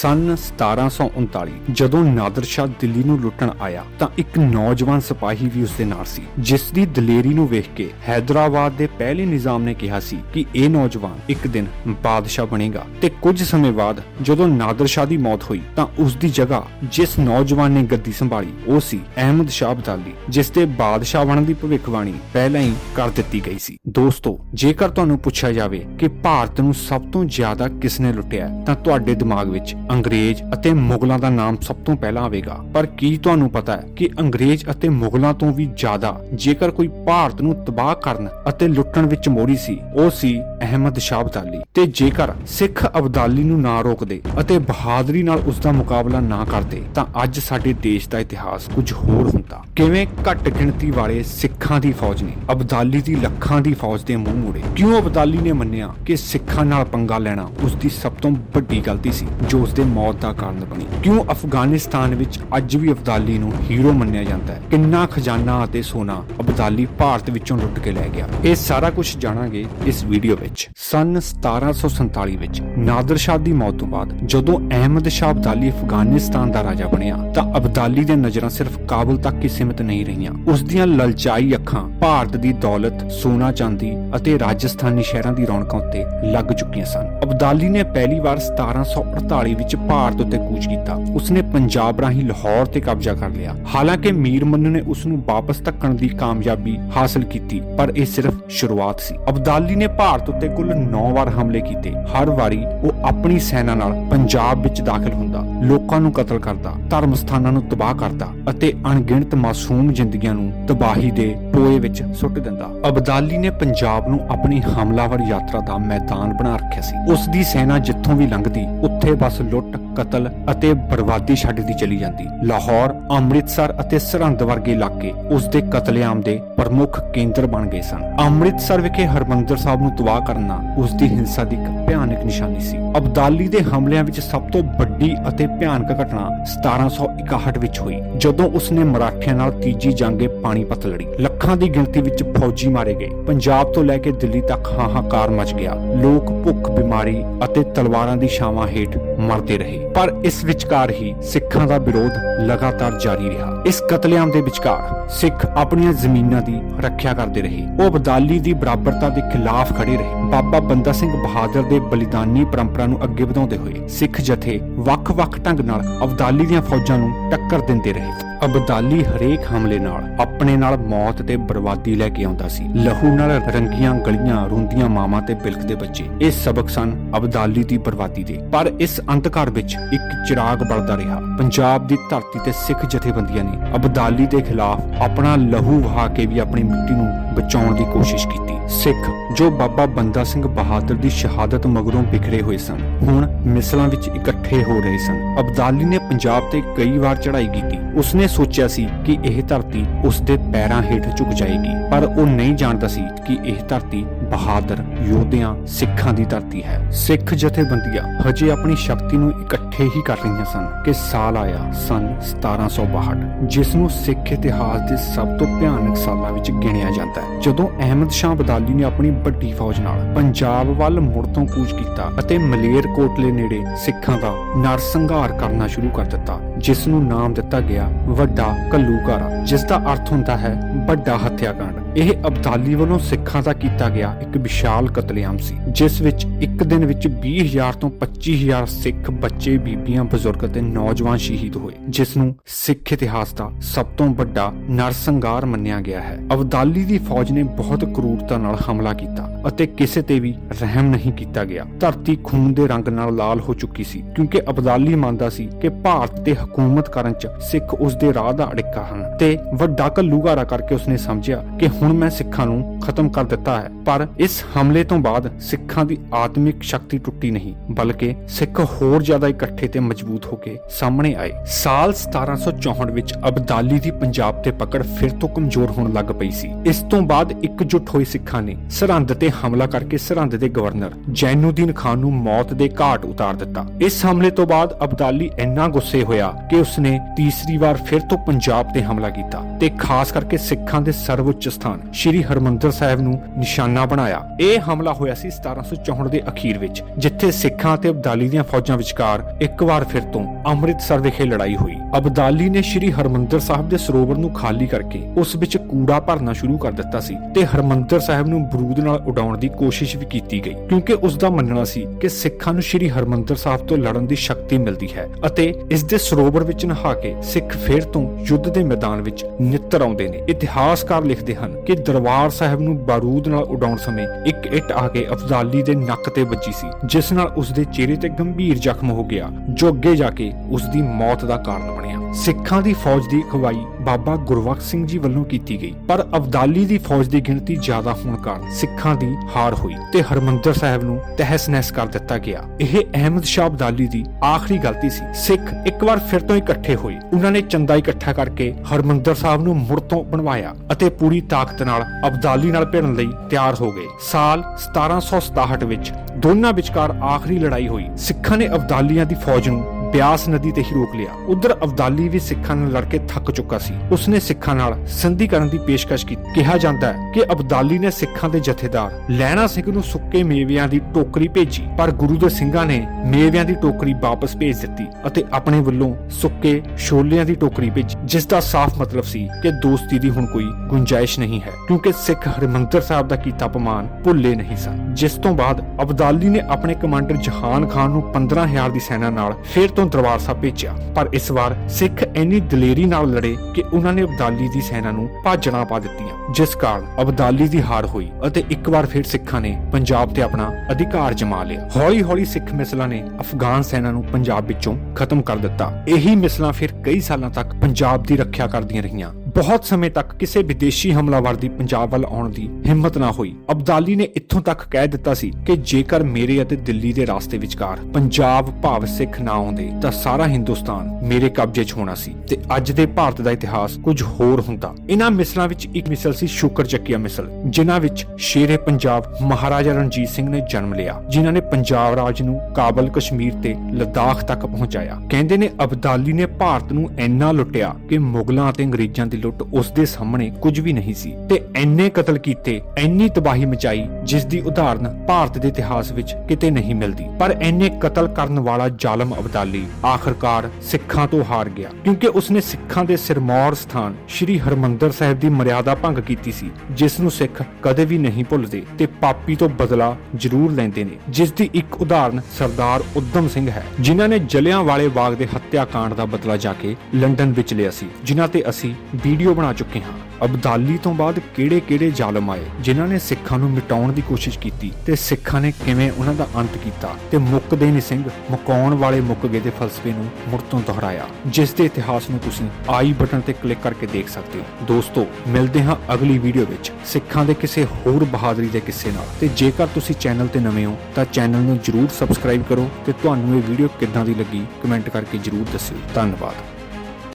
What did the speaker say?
ਸਨ 1739 ਜਦੋਂ ਨਾਦਰ ਸ਼ਾਹ ਦਿੱਲੀ ਨੂੰ ਲੁੱਟਣ ਆਇਆ, ਤਾਂ ਇੱਕ ਨੌਜਵਾਨ ਸਿਪਾਹੀ ਵੀ ਉਸ ਦੇ ਨਾਲ ਸੀ, ਜਿਸ ਦੀ ਦਲੇਰੀ ਨੂੰ ਵੇਖ ਕੇ ਹੈਦਰਾਬਾਦ ਦੇ ਪਹਿਲੇ ਨਿਜ਼ਾਮ ਨੇ ਕਿਹਾ ਸੀ ਕਿ ਇਹ ਨੌਜਵਾਨ ਇੱਕ ਦਿਨ ਬਾਦਸ਼ਾਹ ਬਣੇਗਾ। ਤੇ ਕੁਝ ਸਮੇਂ ਬਾਅਦ ਜਦੋਂ ਨਾਦਰ ਸ਼ਾਹ ਦੀ ਮੌਤ ਹੋਈ, ਤਾਂ ਉਸ ਦੀ ਜਗ੍ਹਾ ਜਿਸ ਨੌਜਵਾਨ ਨੇ ਗੱਦੀ ਸੰਭਾਲੀ, ਉਹ ਸੀ ਅਹਿਮਦ ਸ਼ਾਹ ਅਬਦਾਲੀ, ਜਿਸ ਦੇ ਬਾਦਸ਼ਾਹ ਬਣਨ ਦੀ ਭਵਿੱਖਬਾਣੀ ਪਹਿਲਾਂ ਹੀ ਕਰ ਦਿੱਤੀ ਗਈ ਸੀ। ਦੋਸਤੋ, ਜੇਕਰ ਤੁਹਾਨੂੰ ਪੁੱਛਿਆ ਜਾਵੇ ਕਿ ਭਾਰਤ ਨੂੰ ਸਭ ਤੋਂ ਜ਼ਿਆਦਾ ਕਿਸ ਨੇ ਲੁੱਟਿਆ ਤਾਂ ਤੁਹਾਡੇ ਦਿਮਾਗ ਵਿੱਚ ਅੰਗਰੇਜ਼ ਅਤੇ ਮੁਗਲਾਂ ਦਾ ਨਾਮ ਸਭ ਤੋਂ ਪਹਿਲਾਂ ਆਵੇਗਾ। ਪਰ ਕੀ ਤੁਹਾਨੂੰ ਪਤਾ ਹੈ ਕਿ ਅੰਗਰੇਜ਼ ਅਤੇ ਮੁਗਲਾਂ ਤੋਂ ਵੀ ਜ਼ਿਆਦਾ ਜੇਕਰ ਕੋਈ ਭਾਰਤ ਨੂੰ ਤਬਾਹ ਕਰਨ ਅਤੇ ਲੁੱਟਣ ਵਿੱਚ ਮੋਰੀ ਸੀ, ਉਹ ਸੀ ਅਹਿਮਦ ਸ਼ਾਹ ਅਬਦਾਲੀ। ਤੇ ਜੇਕਰ ਸਿੱਖ ਅਬਦਾਲੀ ਨੂੰ ਨਾ ਰੋਕਦੇ ਅਤੇ ਬਹਾਦਰੀ ਨਾਲ ਉਸ ਦਾ ਮੁਕਾਬਲਾ ਨਾ ਕਰਦੇ, ਤਾਂ ਅੱਜ ਸਾਡੇ ਦੇਸ਼ ਦਾ ਇਤਿਹਾਸ ਕੁਝ ਹੋਰ ਹੁੰਦਾ। ਕਿਵੇਂ ਘੱਟ ਗਿਣਤੀ ਵਾਲੇ ਸਿੱਖਾਂ ਦੀ ਫੌਜ ਨੇ ਅਬਦਾਲੀ ਦੀ ਲੱਖਾਂ ਦੀ ਫੌਜ ਦੇ ਮੂੰਹ ਮੋੜੇ? ਕਿਉਂ ਅਬਦਾਲੀ ਨੇ ਮੰਨਿਆ ਕਿ ਸਿੱਖਾਂ ਨਾਲ ਪੰਗਾ ਲੈਣਾ ਉਸ ਦੀ ਸਭ ਤੋਂ ਵੱਡੀ ਗਲਤੀ ਸੀ, ਜੋ ਉਸ ਦੇ ਮੌਤ ਦਾ ਕਾਰਨ ਬਣੀ। ਕਿਉਂ ਅਫਗਾਨਿਸਤਾਨ ਵਿੱਚ ਅੱਜ ਵੀ ਅਬਦਾਲੀ ਨੂੰ ਹੀਰੋ ਮੰਨਿਆ ਜਾਂਦਾ ਹੈ? ਕਿੰਨਾ ਖਜ਼ਾਨਾ ਅਤੇ ਸੋਨਾ ਅਬਦਾਲੀ ਭਾਰਤ ਵਿੱਚੋਂ ਲੁੱਟ ਕੇ ਲੈ ਗਿਆ। ਇਹ ਸਾਰਾ ਕੁਝ ਜਾਣਾਂਗੇ ਇਸ ਵੀਡੀਓ ਵਿੱਚ। ਸਨ 1747 ਵਿੱਚ ਨਾਦਰ ਸ਼ਾਹ ਦੀ ਮੌਤ ਤੋਂ ਬਾਅਦ ਜਦੋਂ ਅਹਿਮਦ ਸ਼ਾਹ ਅਬਦਾਲੀ ਅਫਗਾਨਿਸਤਾਨ ਦਾ ਰਾਜਾ ਬਣਿਆ, ਤਾਂ ਅਬਦਾਲੀ ਦੀਆਂ ਨਜ਼ਰਾਂ ਸਿਰਫ ਕਾਬਲ ਤੱਕ ਹੀ ਸੀਮਿਤ ਨਹੀਂ ਰਹੀਆਂ। ਉਸ ਦੀਆਂ ਲਲਚਾਈ ਅੱਖਾਂ ਭਾਰਤ ਦੀ ਦੌਲਤ, ਸੋਨਾ ਚਾਂਦੀ ਅਤੇ ਰਾਜਸਥਾਨੀ ਸ਼ਹਿਰਾਂ ਦੀ ਰੌਣਕਾਂ ਉੱਤੇ ਲੱਗ ਚੁੱਕੀਆਂ ਸਨ। ਅਬਦਾਲੀ ਨੇ ਪਹਿਲੀ ਵਾਰ 1748 ਵਿੱਚ ਭਾਰਤ ਉੱਤੇ ਕੂਚ ਕੀਤਾ। ਉਸਨੇ ਪੰਜਾਬ ਰਾਹੀਂ ਲਾਹੌਰ ਤੇ ਕਬਜ਼ਾ ਕਰ ਲਿਆ। ਹਾਲਾਂਕਿ ਮੀਰ ਮੰਨੂ ਨੇ ਉਸ ਨੂੰ ਵਾਪਸ ਧੱਕਣ ਦੀ ਕਾਮਯਾਬੀ ਹਾਸਲ ਕੀਤੀ, ਪਰ ਇਹ ਸਿਰਫ ਸ਼ੁਰੂਆਤ ਸੀ। ਅਬਦਾਲੀ ਨੇ ਭਾਰਤ ਉੱਤੇ ਕੁੱਲ 9 ਵਾਰ ਹਮਲੇ ਕੀਤੇ। ਹਰ ਵਾਰੀ ਉਹ ਆਪਣੀ ਸੈਨਾ ਨਾਲ ਪੰਜਾਬ ਵਿੱਚ ਦਾਖਲ ਹੁੰਦਾ, ਲੋਕਾਂ ਨੂੰ ਕਤਲ ਕਰਦਾ ਧਰਮ ਸਥਾਨਾਂ ਨੂੰ ਤਬਾਹ ਕਰਦਾ ਅਤੇ ਅਣਗਿਣਤ ਮਾਸੂਮ ਜ਼ਿੰਦਗੀਆਂ ਨੂੰ ਤਬਾਹੀ ਦੇ ਟੋਏ ਵਿੱਚ ਸੁੱਟ ਦਿੰਦਾ। ਅਬਦਾਲੀ ਨੇ ਪੰਜਾਬ ਨੂੰ ਆਪਣੀ ਹਮਲਾਵਰ ਯਾਤਰਾ ਦਾ ਮੈਦਾਨ ਬਣਾ ਰੱਖਿਆ ਸੀ। ਉਸ ਦੀ ਸੈਨਾ ਜਿੱਥੋਂ ਵੀ ਲੰਘਦੀ, ਉੱਥੇ ਬਸ ਲੁੱਟ, ਕਤਲ ਅਤੇ ਬਰਬਾਦੀ ਛੱਡਦੀ ਚਲੀ ਜਾਂਦੀ। ਲਾਹੌਰ, ਅੰਮ੍ਰਿਤਸਰ ਅਤੇ ਸਰਹੰਦ ਵਰਗੇ ਇਲਾਕੇ ਉਸ ਦੇ ਕਤਲੇਆਮ ਦੇ ਪ੍ਰਮੁੱਖ ਕੇਂਦਰ ਬਣ ਗਏ ਸਨ। ਅੰਮ੍ਰਿਤਸਰ ਵਿਖੇ ਹਰਮੰਦਰ ਸਾਹਿਬ ਨੂੰ ਤਬਾਹ ਕਰਨਾ ਉਸ ਦੀ ਹਿੰਸਾ ਦੀ ਇੱਕ ਭਿਆਨਕ ਨਿਸ਼ਾਨੀ ਸੀ। ਅਬਦਾਲੀ ਦੇ ਹਮਲਿਆਂ ਵਿੱਚ ਸਭ ਤੋਂ ਵੱਡੀ ਅਤੇ ਭਿਆਨਕ ਘਟਨਾ 1761 ਵਿੱਚ ਹੋਈ, ਜਦੋਂ ਉਸਨੇ ਮਰਾਠਿਆਂ ਨਾਲ ਤੀਜੀ ਜੰਗੇ ਪਾਣੀਪਤ ਲੜੀ। ਲੱਖਾਂ ਦੀ ਗਿਣਤੀ ਵਿੱਚ ਫੌਜੀ ਮਾਰੇ ਗਏ। ਪੰਜਾਬ ਤੋਂ ਲੈ ਕੇ ਦਿੱਲੀ ਤੱਕ ਹਾਹਾਕਾਰ ਮਚ ਗਿਆ। ਲੋਕ ਭੁੱਖ, ਬਿਮਾਰੀ ਅਤੇ ਤਲਵਾਰਾਂ ਦੀ ਛਾਵਾਂ ਹੇਠ ਮਰਦੇ ਰਹੇ। ਪਰ ਇਸ ਵਿਚਕਾਰ ਹੀ ਸਿੱਖਾਂ ਦਾ ਵਿਰੋਧ ਲਗਾਤਾਰ ਜਾਰੀ ਰਿਹਾ। ਇਸ ਕਤਲੇਆਮ ਦੇ ਵਿਚਕਾਰ ਸਿੱਖ ਆਪਣੀਆਂ ਜ਼ਮੀਨਾਂ ਦੀ ਰੱਖਿਆ ਕਰਦੇ ਰਹੇ। ਉਹ ਅਬਦਾਲੀ ਦੀ ਬਰਾਬਰਤਾ ਦੇ ਖਿਲਾਫ ਖੜੇ ਰਹੇ। ਬਾਬਾ ਬੰਦਾ ਸਿੰਘ ਬਹਾਦਰ ਦੇ ਬਲੀਦਾਨੀ ਪਰੰਪਰਾ ਨੂੰ ਅੱਗੇ ਵਧਾਉਂਦੇ ਹੋਏ ਸਿੱਖ ਜਥੇ ਵੱਖ-ਵੱਖ ਢੰਗ ਨਾਲ ਅਬਦਾਲੀ ਦੀਆਂ ਫੌਜਾਂ ਨੂੰ ਟੱਕਰ ਦਿੰਦੇ ਰਹੇ। ਅਬਦਾਲੀ ਹਰੇਕ ਹਮਲੇ ਨਾਲ ਆਪਣੇ ਨਾਲ ਮੌਤ ਤੇ ਬਰਬਾਦੀ ਲੈ ਕੇ ਆਉਂਦਾ ਸੀ। ਲਹੂ ਨਾਲ ਰੰਗੀਆਂ ਗਲੀਆਂ, ਰੋਂਦੀਆਂ ਮਾਵਾਂ ਤੇ ਬਿਲਕਦੇ ਬੱਚੇ, ਇਹ ਸਬਕ ਸਨ ਅਬਦਾਲੀ ਦੀ ਬਰਬਾਦੀ ਦੇ। ਪਰ ਇਸ ਅੰਧਕਾਰ ਵਿੱਚ ਇੱਕ ਚਿਰਾਗ ਬਲਦਾ ਰਿਹਾ। ਪੰਜਾਬ ਦੀ ਧਰਤੀ ਤੇ ਸਿੱਖ ਜਥੇਬੰਦੀਆਂ ਨੇ ਅਬਦਾਲੀ ਦੇ ਖਿਲਾਫ ਆਪਣਾ ਲਹੂ ਵਹਾ ਕੇ ਵੀ ਆਪਣੀ ਮਿੱਟੀ ਨੂੰ ਬਚਾਉਣ ਦੀ ਕੋਸ਼ਿਸ਼ ਕੀਤੀ। ਸਿੱਖ, ਜੋ ਬਾਬਾ ਬੰਦਾ ਸਿੰਘ ਬਹਾਦਰ ਦੀ ਸ਼ਹਾਦਤ ਮਗਰੋਂ ਬਿਖਰੇ ਹੋਏ ਸਨ, ਹੁਣ ਮਿਸਲਾਂ ਵਿੱਚ ਇਕੱਠੇ ਹੋ ਰਹੇ ਸਨ। ਅਬਦਾਲੀ ਨੇ ਪੰਜਾਬ ਤੇ ਕਈ ਵਾਰ ਚੜ੍ਹਾਈ ਕੀਤੀ। ਉਸਨੇ ਸੋਚਿਆ ਸੀ ਕਿ ਇਹ ਧਰਤੀ ਉਸਦੇ ਪੈਰਾਂ ਹੇਠ ਝੁਕ ਜਾਏਗੀ, ਪਰ ਉਹ ਨਹੀਂ ਜਾਣਦਾ ਸੀ ਕਿ ਇਹ ਧਰਤੀ ਬਹਾਦਰ ਯੋਧਿਆਂ, ਸਿੱਖਾਂ ਦੀ ਧਰਤੀ ਹੈ। ਸਿੱਖ ਜਥੇਬੰਦੀਆਂ ਹਜੇ ਆਪਣੀ ਸ਼ਕਤੀ ਨੂੰ ਇਕੱਠੇ ਹੀ ਕਰ ਰਹੀਆਂ ਸਨ ਕਿ ਸਾਲ ਆਇਆ ਸਨ 1762 ਜਿਸ ਨੂੰ ਸਿੱਖ ਇਤਿਹਾਸ ਦੇ ਸਭ ਤੋਂ ਭਿਆਨਕ ਸਾਲਾਂ ਵਿੱਚ ਗਿਣਿਆ ਜਾਂਦਾ ਹੈ। ਜਦੋਂ ਅਹਿਮਦ ਸ਼ਾਹ ਬਦਾਲੀ ਨੇ ਆਪਣੀ ਵੱਡੀ ਫੌਜ ਨਾਲ ਪੰਜਾਬ ਵੱਲ ਮੁੜ ਤੋਂ ਕੂਚ ਕੀਤਾ ਅਤੇ ਮਲੇਰ ਕੋਟਲੇ ਨੇੜੇ ਸਿੱਖਾਂ ਦਾ ਨਰਸੰਘਾਰ ਕਰਨਾ ਸ਼ੁਰੂ ਕਰ ਦਿੱਤਾ ਜਿਸ ਨੂੰ ਨਾਮ ਦਿੱਤਾ ਗਿਆ ਵੱਡਾ ਕੱਲੂਕਾਰਾ ਜਿਸ ਦਾ ਅਰਥ ਹੁੰਦਾ ਹੈ ਵੱਡਾ ਹੱਤਿਆਕਾਂਡ। ਇਹ ਅਬਦਾਲੀ ਵੱਲੋਂ ਸਿੱਖਾਂ ਦਾ ਕੀਤਾ ਗਿਆ ਇੱਕ ਵਿਸ਼ਾਲ ਕਤਲੇਆਮ ਸੀ, ਜਿਸ ਵਿੱਚ ਇੱਕ ਦਿਨ ਵਿੱਚ 20000 ਤੋਂ 25000 ਸਿੱਖ ਬੱਚੇ, ਬੀਬੀਆਂ, ਬਜ਼ੁਰਗ ਅਤੇ ਨੌਜਵਾਨ ਸ਼ਹੀਦ ਹੋਏ ਜਿਸ ਨੂੰ ਸਿੱਖ ਇਤਿਹਾਸ ਦਾ ਸਭ ਤੋਂ ਵੱਡਾ ਨਰਸੰਗਾਰ ਮੰਨਿਆ ਗਿਆ ਹੈ। ਅਬਦਾਲੀ ਦੀ ਫੌਜ ਨੇ ਬਹੁਤ ਕਰੂਰਤਾ ਨਾਲ ਹਮਲਾ ਕੀਤਾ। ਅਤੇ ਕਿਸੇ ਤੇ ਵੀ ਰਹਿਮ ਨਹੀਂ ਕੀਤਾ ਗਿਆ। ਧਰਤੀ ਖੂਨ ਦੇ ਰੰਗ ਨਾਲ ਲਾਲ ਹੋ ਚੁੱਕੀ ਸੀ, ਕਿਉਂਕਿ ਅਬਦਾਲੀ ਮੰਨਦਾ ਸੀ ਕਿ ਭਾਰਤ ਤੇ ਹਕੂਮਤ ਕਰਨ 'ਚ ਸਿੱਖ ਉਸ ਦੇ ਰਾਹ ਦਾ ਅੜਿੱਕਾ ਹਨ। ਤੇ ਵੱਡਾ ਕੱਲੂਗਾਰਾ ਕਰਕੇ ਉਸਨੇ ਸਮਝਿਆ ਕਿ ਹੁਣ ਮੈਂ ਸਿੱਖਾਂ ਨੂੰ ਖਤਮ ਕਰ ਦਿੱਤਾ ਹੈ, ਪਰ ਇਸ ਹਮਲੇ ਤੋਂ ਬਾਅਦ ਸਿੱਖਾਂ ਦੀ ਆਤਮਿਕ ਸ਼ਕਤੀ ਟੁੱਟੀ ਨਹੀਂ, ਬਲਕਿ ਸਿੱਖ ਹੋਰ ਜ਼ਿਆਦਾ ਇਕੱਠੇ ਤੇ ਮਜ਼ਬੂਤ ਹੋ ਕੇ ਸਾਹਮਣੇ ਆਏ। ਸਾਲ 1764 ਵਿੱਚ ਅਬਦਾਲੀ ਦੀ ਪੰਜਾਬ ਤੇ ਪਕੜ ਫਿਰ ਤੋਂ ਕਮਜ਼ੋਰ ਹੋਣ ਲੱਗ ਪਈ ਸੀ। ਇਸ ਤੋਂ ਬਾਅਦ ਇਕਜੁੱਟ ਹੋਏ ਸਿੱਖਾਂ ਨੇ ਸਰਹੰਦ ਤੇ ਤੇ ਹਮਲਾ ਕਰਕੇ ਸਰਹੰਦ ਦੇ ਗਵਰਨਰ ਜੈਨੂਦੀਨ ਖਾਨ ਨੂੰ ਮੌਤ ਦੇ ਘਾਟ ਉਤਾਰ ਦਿੱਤਾ। ਇਸ ਹਮਲੇ ਤੋਂ ਬਾਅਦ ਅਬਦਾਲੀ ਇੰਨਾ ਗੁੱਸੇ ਹੋਇਆ ਕਿ ਉਸਨੇ ਤੀਸਰੀ ਵਾਰ ਫਿਰ ਤੋਂ ਪੰਜਾਬ ਤੇ ਹਮਲਾ ਕੀਤਾ ਤੇ ਖਾਸ ਕਰਕੇ ਸਿੱਖਾਂ ਦੇ ਸਰਵਉੱਚ ਸਥਾਨ ਸ੍ਰੀ ਹਰਮੰਦਰ ਸਾਹਿਬ ਨੂੰ ਨਿਸ਼ਾਨਾ ਬਣਾਇਆ। ਇਹ ਹਮਲਾ ਹੋਇਆ ਸੀ 1764 ਦੇ ਅਖੀਰ ਵਿੱਚ, ਜਿੱਥੇ ਸਿੱਖਾਂ ਤੇ ਅਬਦਾਲੀ ਦੀਆਂ ਫੌਜਾਂ ਵਿਚਕਾਰ ਇੱਕ ਵਾਰ ਫਿਰ ਤੋਂ ਅੰਮ੍ਰਿਤਸਰ ਵਿਖੇ ਲੜਾਈ ਹੋਈ। ਅਬਦਾਲੀ ਨੇ ਸ੍ਰੀ ਹਰਮੰਦਰ ਸਾਹਿਬ ਦੇ ਸਰੋਵਰ ਨੂੰ ਖਾਲੀ ਕਰਕੇ ਉਸ ਵਿੱਚ ਕੂੜਾ ਭਰਨਾ ਸ਼ੁਰੂ ਕਰ ਦਿੱਤਾ ਸੀ ਤੇ ਹਰਮੰਦਰ ਸਾਹਿਬ ਨੂੰ ਬਰੂਦ ਨਾਲ ਉਡਾਉਣ ਦੀ ਕੋਸ਼ਿਸ਼ ਵੀ ਕੀਤੀ ਗਈ, ਕਿਉਂਕਿ ਉਸ ਦਾ ਮੰਨਣਾ ਸੀ ਕਿ ਸਿੱਖਾਂ ਨੂੰ ਸ੍ਰੀ ਹਰਮੰਦਰ ਸਾਹਿਬ ਤੋਂ ਲੜਨ ਦੀ ਸ਼ਕਤੀ ਮਿਲਦੀ ਹੈ ਅਤੇ ਇਸ ਦੇ ਸਰੋਵਰ ਵਿੱਚ ਨਹਾ ਕੇ ਸਿੱਖ ਫਿਰ ਤੋਂ ਯੁੱਧ ਦੇ ਮੈਦਾਨ ਵਿੱਚ ਨਿੱਤਰ ਆਉਂਦੇ ਨੇ। ਇਤਿਹਾਸਕਾਰ ਲਿਖਦੇ ਹਨ ਕਿ ਦਰਬਾਰ ਸਾਹਿਬ ਨੂੰ ਬਾਰੂਦ ਨਾਲ ਉਡਾਉਣ ਸਮੇਂ ਇੱਕ ਇੱਟ ਆ ਕੇ ਅਫਜ਼ਾਲੀ ਦੇ ਨੱਕ ਤੇ ਵੱਜੀ ਸੀ, ਜਿਸ ਨਾਲ ਉਸ ਦੇ ਚਿਹਰੇ ਤੇ ਗੰਭੀਰ ਜ਼ਖਮ ਹੋ ਗਿਆ, ਜੋ ਅੱਗੇ ਜਾ ਕੇ ਉਸ ਦੀ ਮੌਤ ਦਾ ਕਾਰਨ ਬਣਿਆ। ਸਿੱਖਾਂ ਦੀ ਫੌਜ ਦੀ ਅਗਵਾਈ ਬਾਬਾ ਗੁਰਬਖਸ਼ ਸਿੰਘ ਜੀ ਵੱਲੋਂ ਕੀਤੀ ਗਈ। ਪਰ ਅਬਦਾਲੀ ਦੀ ਫੌਜ ਦੀ ਗਿਣਤੀ ਜ਼ਿਆਦਾ ਹੋਣ ਕਾਰਨ ਸਿੱਖਾਂ ਦੀ ਹਾਰ ਹੋਈ ਤੇ ਹਰਮੰਦਰ ਸਾਹਿਬ ਨੂੰ ਤਹਿਸ-ਨਹਿਸ ਕਰ ਦਿੱਤਾ ਗਿਆ। ਇਹ ਅਹਿਮਦ ਸ਼ਾਹ ਅਬਦਾਲੀ ਦੀ ਆਖਰੀ ਗਲਤੀ ਸੀ। ਸਿੱਖ ਇੱਕ ਵਾਰ ਫਿਰ ਤੋਂ ਇਕੱਠੇ ਹੋਏ। ਉਹਨਾਂ ਨੇ ਚੰਦਾ ਇਕੱਠਾ ਕਰਕੇ ਹਰਮੰਦਰ ਸਾਹਿਬ ਨੂੰ ਮੁੜ ਤੋਂ ਬਣਵਾਇਆ ਅਤੇ ਪੂਰੀ ਤਾਕਤ ਨਾਲ ਅਬਦਾਲੀ ਨਾਲ ਭਿੜਨ ਲਈ ਤਿਆਰ ਹੋ ਗਏ। ਸਾਲ 1767 ਵਿੱਚ ਦੋਨਾਂ ਵਿਚਕਾਰ ਆਖਰੀ ਲੜਾਈ ਹੋਈ। ਸਿੱਖਾਂ ਨੇ ਅਬਦਾਲੀਆਂ ਦੀ ਫੌਜ ਨੂੰ ਬਿਆਸ ਨਦੀ ਤੇ ਹੀ ਰੋਕ ਲਿਆ। ਉਧਰ ਅਬਦਾਲੀ ਵੀ ਸਿੱਖਾਂ ਨਾਲ ਲੜ ਕੇ ਥੱਕ ਚੁੱਕਾ ਸੀ। ਉਸਨੇ ਸਿੱਖਾਂ ਨਾਲ ਸੰਧੀ ਕਰਨ ਦੀ ਪੇਸ਼ਕਸ਼ ਕੀਤੀ। ਕਿਹਾ ਜਾਂਦਾ ਹੈ ਕਿ ਅਬਦਾਲੀ ਨੇ ਸਿੱਖਾਂ ਦੇ ਜਥੇਦਾਰ ਲੈਣਾ ਸਿੰਘ ਨੂੰ ਸੁੱਕੇ ਮੇਵਿਆਂ ਦੀ ਟੋਕਰੀ ਭੇਜੀ, ਪਰ ਗੁਰੂ ਦੇ ਸਿੰਘਾਂ ਨੇ ਮੇਵਿਆਂ ਦੀ ਟੋਕਰੀ ਵਾਪਸ ਭੇਜ ਦਿੱਤੀ ਅਤੇ ਆਪਣੇ ਵੱਲੋਂ ਸੁੱਕੇ ਛੋਲਿਆਂ ਦੀ ਟੋਕਰੀ ਭੇਜੀ, ਜਿਸ ਦਾ ਸਾਫ਼ ਮਤਲਬ ਸੀ ਕਿ ਦੋਸਤੀ ਦੀ ਹੁਣ ਕੋਈ ਗੁੰਜਾਇਸ਼ ਨਹੀਂ ਹੈ, ਕਿਉਂਕਿ ਸਿੱਖ ਹਰਿਮੰਦਰ ਸਾਹਿਬ ਦਾ ਕੀਤਾ ਅਪਮਾਨ ਭੁੱਲੇ ਨਹੀਂ ਸਨ। ਜਿਸ ਤੋਂ ਬਾਅਦ ਅਬਦਾਲੀ ਨੇ ਆਪਣੇ ਕਮਾਂਡਰ ਜਹਾਨ ਖਾਨ ਨੂੰ 15000 ਦੀ ਸੈਨਾ ਨਾਲ ਫਿਰ ਤੋਂ ਦਰਬਾਰ ਸਾਹਿਬ ਭੇਜਿਆ। ਪਰ ਇਸ ਵਾਰ ਸਿੱਖ ਇੰਨੀ ਦਲੇਰੀ ਨਾਲ ਲੜੇ ਕਿ ਉਹਨਾਂ ਨੇ ਅਬਦਾਲੀ ਦੀ ਸੈਨਾ ਨੂੰ ਭਾਜਣਾ ਪਾ ਦਿੱਤੀਆਂ, ਜਿਸ ਕਾਰਨ ਅਬਦਾਲੀ ਦੀ ਹਾਰ ਹੋਈ ਅਤੇ ਇੱਕ ਵਾਰ ਫਿਰ ਸਿੱਖਾਂ ਨੇ ਪੰਜਾਬ ਤੇ ਆਪਣਾ ਅਧਿਕਾਰ ਜਮਾ ਲਿਆ। ਹੌਲੀ-ਹੌਲੀ ਸਿੱਖ ਮਿਸਲਾਂ ਨੇ ਅਫਗਾਨ ਸੈਨਾ ਨੂੰ ਪੰਜਾਬ ਵਿੱਚੋਂ ਖਤਮ ਕਰ ਦਿੱਤਾ। ਇਹੀ ਮਿਸਲਾਂ ਫਿਰ ਕਈ ਸਾਲਾਂ ਤੱਕ ਪੰਜਾਬ ਦੀ ਰੱਖਿਆ ਕਰਦੀਆਂ ਰਹੀਆਂ। ਬਹੁਤ ਸਮੇਂ ਤੱਕ ਕਿਸੇ ਵਿਦੇਸ਼ੀ ਹਮਲਾਵਰ ਦੀ ਪੰਜਾਬ ਵੱਲ ਆਉਣ ਦੀ ਹਿੰਮਤ ਨਾ ਹੋਈ। ਅਬਦਾਲੀ ਨੇ ਇੱਥੋਂ ਤੱਕ ਕਹਿ ਦਿੱਤਾ ਸੀ ਕਿ ਜੇਕਰ ਮੇਰੇ ਅਤੇ ਦਿੱਲੀ ਦੇ ਰਾਸਤੇ ਵਿਚਕਾਰ ਪੰਜਾਬ ਭਾਵ ਸਿੱਖ ਨਾ ਆਉਂਦੇ, ਤਾਂ ਸਾਰਾ ਹਿੰਦੁਸਤਾਨ ਮੇਰੇ ਕਬਜ਼ੇ 'ਚ ਹੋਣਾ ਸੀ ਤੇ ਅੱਜ ਦੇ ਭਾਰਤ ਦਾ ਇਤਿਹਾਸ ਕੁਝ ਹੋਰ ਹੁੰਦਾ। ਇਹਨਾਂ ਮਿਸਲਾਂ ਵਿੱਚ ਇੱਕ ਮਿਸਲ ਸੀ ਸ਼ੁਕਰ ਚੱਕੀਆ ਮਿਸਲ, ਜਿਨ੍ਹਾਂ ਵਿੱਚ ਸ਼ੇਰੇ ਪੰਜਾਬ ਮਹਾਰਾਜਾ ਰਣਜੀਤ ਸਿੰਘ ਨੇ ਜਨਮ ਲਿਆ, ਜਿਨ੍ਹਾਂ ਨੇ ਪੰਜਾਬ ਰਾਜ ਨੂੰ ਕਾਬਲ ਕਸ਼ਮੀਰ ਤੇ ਲਦਾਖ ਤੱਕ ਪਹੁੰਚਾਇਆ। ਕਹਿੰਦੇ ਨੇ ਅਬਦਾਲੀ ਨੇ ਭਾਰਤ ਨੂੰ ਇੰਨਾ ਲੁੱਟਿਆ ਕਿ ਮੁਗਲਾਂ ਅਤੇ ਅੰਗਰੇਜ਼ਾਂ ਦੀ ਲੁੱਟ ਉਸ ਦੇ ਸਾਹਮਣੇ ਕੁਝ ਵੀ ਨਹੀਂ ਸੀ। ਤੇ ਐਨੇ ਕਤਲ ਕੀਤੇ ਐਨੀ ਤਬਾਹੀ ਮਚਾਈ, ਜਿਸ ਦੀ ਉਦਾਹਰਨ ਭਾਰਤ ਦੇ ਇਤਿਹਾਸ ਵਿੱਚ ਕਿਤੇ ਨਹੀਂ ਮਿਲਦੀ। ਪਰ ਐਨੇ ਕਤਲ ਕਰਨ ਵਾਲਾ ਜ਼ਾਲਮ ਅਬਦਾਲੀ ਆਖਰਕਾਰ ਸਿੱਖਾਂ ਤੋਂ ਹਾਰ ਗਿਆ। ਕਿਉਂਕਿ ਉਸਨੇ ਸਿੱਖਾਂ ਦੇ ਸਿਰਮੌਰ ਸਥਾਨ ਸ੍ਰੀ ਹਰਮੰਦਰ ਸਾਹਿਬ ਦੀ ਮਰਿਆਦਾ ਭੰਗ ਕੀਤੀ ਸੀ, ਜਿਸ ਨੂੰ ਸਿੱਖ ਕਦੇ ਵੀ ਨਹੀਂ ਭੁੱਲਦੇ ਤੇ ਪਾਪੀ ਤੋਂ ਬਦਲਾ ਜ਼ਰੂਰ ਲੈਂਦੇ ਨੇ। ਜਿਸ ਦੀ ਇੱਕ ਉਦਾਹਰਨ ਸਰਦਾਰ ਉਦਮ ਸਿੰਘ ਹੈ, ਜਿਨ੍ਹਾਂ ਨੇ ਜਲਿਆਂ ਵਾਲੇ ਬਾਗ ਦੇ ਹੱਤਿਆਕਾਂਡ ਦਾ ਬਦਲਾ ਜਾ ਕੇ ਲੰਡਨ ਵਿੱਚ ਲਿਆ ਸੀ, ਜਿਨ੍ਹਾਂ ਤੇ ਅਸੀਂ ਵੀਡੀਓ ਬਣਾ ਚੁੱਕੇ ਹਾਂ। ਅਬਦਾਲੀ ਤੋਂ ਬਾਅਦ ਕਿਹੜੇ-ਕਿਹੜੇ ਜ਼ਾਲਮ ਆਏ, ਜਿਨ੍ਹਾਂ ਨੇ ਸਿੱਖਾਂ ਨੂੰ ਮਿਟਾਉਣ ਦੀ ਕੋਸ਼ਿਸ਼ ਕੀਤੀ ਤੇ ਸਿੱਖਾਂ ਨੇ ਕਿਵੇਂ ਉਹਨਾਂ ਦਾ ਅੰਤ ਕੀਤਾ ਤੇ ਮੁੱਕਦੇ ਨਹੀਂ ਸਿੰਘ, ਮੁਕਾਉਣ ਵਾਲੇ ਮੁੱਕ ਗਏ ਦੇ ਫਲਸਫੇ ਨੂੰ ਮੁੜ ਤੋਂ ਦੁਹਰਾਇਆ, ਜਿਸ ਦੇ ਇਤਿਹਾਸ ਨੂੰ ਤੁਸੀਂ ਆਈ ਬਟਨ ਤੇ ਕਲਿੱਕ ਕਰਕੇ ਦੇਖ ਸਕਦੇ ਹੋ। ਦੋਸਤੋ, ਮਿਲਦੇ ਹਾਂ ਅਗਲੀ ਵੀਡੀਓ ਵਿੱਚ। ਸਿੱਖਾਂ ਦੇ ਕਿਸੇ ਹੋਰ ਬਹਾਦਰੀ ਦੇ ਕਿੱਸੇ ਨਾਲ। ਤੇ ਜੇਕਰ ਤੁਸੀਂ ਚੈਨਲ ਤੇ ਨਵੇਂ ਹੋ, ਤਾਂ ਚੈਨਲ ਨੂੰ ਜਰੂਰ ਸਬਸਕ੍ਰਾਈਬ ਕਰੋ ਤੇ ਤੁਹਾਨੂੰ ਇਹ ਵੀਡੀਓ ਕਿੱਦਾਂ ਦੀ ਲੱਗੀ, ਕਮੈਂਟ ਕਰਕੇ ਜਰੂਰ ਦੱਸਿਓ। ਧੰਨਵਾਦ।